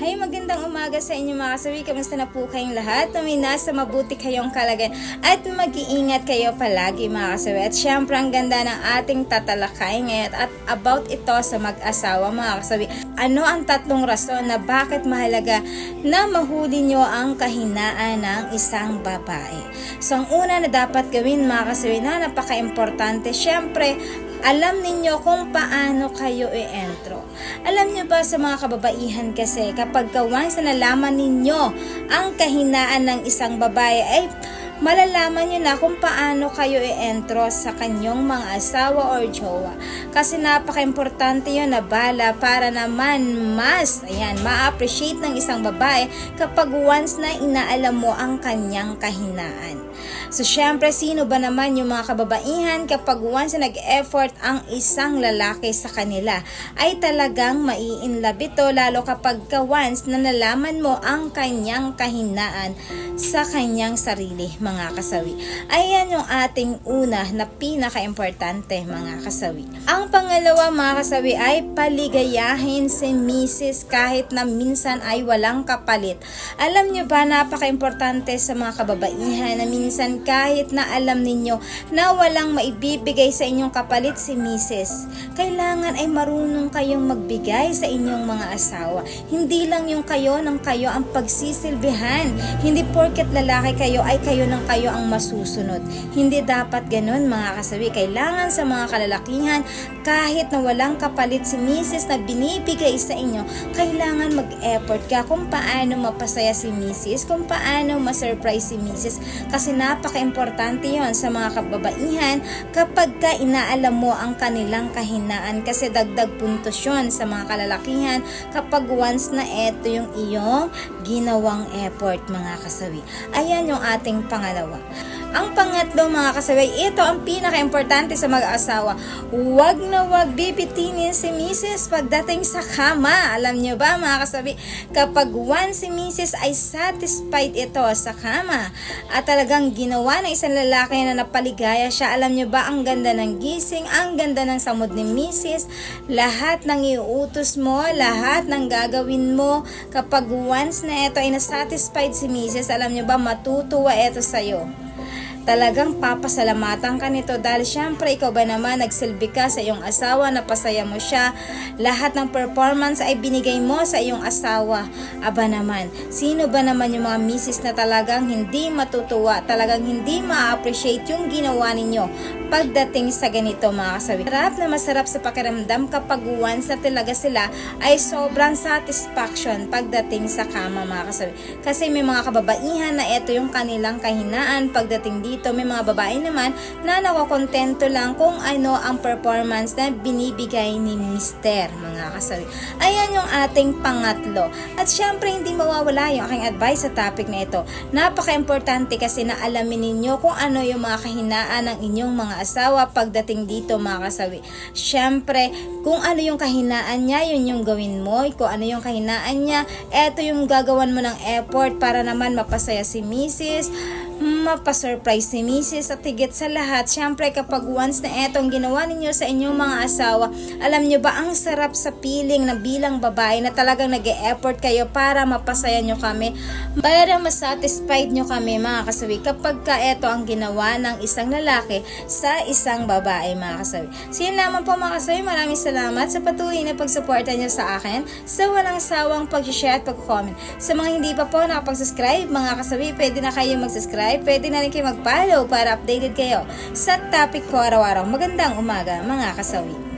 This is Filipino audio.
Hay magandang umaga sa inyo mga kasawi. Kamusta na po kayong lahat? Na may nasa mabuti kayong kalagayan at mag-iingat kayo palagi mga kasawi. At syempre ang ganda ng ating tatalakay ngayon at about ito sa mag-asawa mga kasawi. Ano ang tatlong rason na bakit mahalaga na mahuli nyo ang kahinaan ng isang babae? So ang una na dapat gawin mga kasawi na napaka-importante, syempre alam ninyo kung paano kayo i-entro. Alam nyo ba sa mga kababaihan kasi kapag ka once na nalaman ninyo ang kahinaan ng isang babae ay malalaman nyo na kung paano kayo i-entro sa kanyong mga asawa or jowa. Kasi napaka-importante yun na bala para naman mas, ayan, ma-appreciate ng isang babae kapag once na inaalam mo ang kanyang kahinaan. So, syempre, sino ba naman yung mga kababaihan kapag once na nag-effort ang isang lalaki sa kanila ay talagang mai-inlove ito lalo kapag ka once na nalaman mo ang kanyang kahinaan sa kanyang sarili, mga kasawi. Ayan yung ating una na pinaka-importante, mga kasawi. Ang pangalawa, mga kasawi, ay paligayahin si Mrs. kahit na minsan ay walang kapalit. Alam nyo ba, napaka-importante sa mga kababaihan na minsan kahit na alam ninyo na walang maibibigay sa inyong kapalit si Mrs. Kailangan ay marunong kayong magbigay sa inyong mga asawa. Hindi lang yung kayo ng kayo ang pagsisilbihan. Hindi porket lalaki kayo ay kayo ng kayo ang masusunod. Hindi dapat ganun mga kasawi. Kailangan sa mga kalalakihan kahit na walang kapalit si Mrs. na binibigay sa inyo, kailangan mag-effort ka kung paano mapasaya si Mrs. kung paano ma-surprise si Mrs. Kasi napaka-importante yon sa mga kababaihan kapag ka inaalam mo ang kanilang kahinaan kasi dagdag puntos yun sa mga kalalakihan kapag once na eto yung iyong ginawang effort mga kasawi. Ayan yung ating pangalawa. Ang pangatlo mga kasawi, ito ang pinaka-importante sa mag-asawa. Huwag na huwag bibitinin si Mrs. pagdating sa kama. Alam nyo ba mga kasabi, kapag once si Mrs. ay satisfied ito sa kama at talagang ginawa ng isang lalaki na napaligaya siya, alam nyo ba ang ganda ng gising, ang ganda ng samod ni Mrs. Lahat ng iuutos mo, lahat ng gagawin mo, kapag once na ito ay nasatisfied si Mrs., alam nyo ba matutuwa ito sa'yo talagang papasalamatan ka nito dahil syempre ikaw ba naman nagsilbi ka sa iyong asawa, napasaya mo siya, lahat ng performance ay binigay mo sa iyong asawa. Aba naman, sino ba naman yung mga misis na talagang hindi matutuwa, talagang hindi ma-appreciate yung ginawa ninyo pagdating sa ganito mga kasawi. Sarap na masarap sa pakiramdam kapag once na talaga sila ay sobrang satisfaction pagdating sa kama mga kasawi. Kasi may mga kababaihan na ito yung kanilang kahinaan pagdating dito. May mga babae naman na nakokontento lang kung ano ang performance na binibigay ni Mister mga kasawi. Ayan yung ating pangatlo. At syempre hindi mawawala yung aking advice sa topic na ito. Napaka-importante kasi na alamin ninyo kung ano yung mga kahinaan ng inyong mga asawa pagdating dito mga kasawi. Syempre, kung ano yung kahinaan niya, yun yung gawin mo. Kung ano yung kahinaan niya, eto yung gagawan mo ng effort para naman mapasaya si Mrs mapasurprise si Mrs. at higit sa lahat, syempre kapag once na etong ginawa ninyo sa inyong mga asawa, alam nyo ba ang sarap sa feeling na bilang babae na talagang nag effort kayo para mapasaya nyo kami, para masatisfied nyo kami mga kasawi kapag ka eto ang ginawa ng isang lalaki sa isang babae mga kasawi. So yun lamang po mga kasawi, maraming salamat sa patuloy na pagsuporta nyo sa akin sa walang sawang pag-share at pag-comment. Sa mga hindi pa po nakapag-subscribe mga kasawi, pwede na kayo mag-subscribe pwede na rin kayo mag-follow para updated kayo sa topic ko araw-araw. Magandang umaga mga kasawi.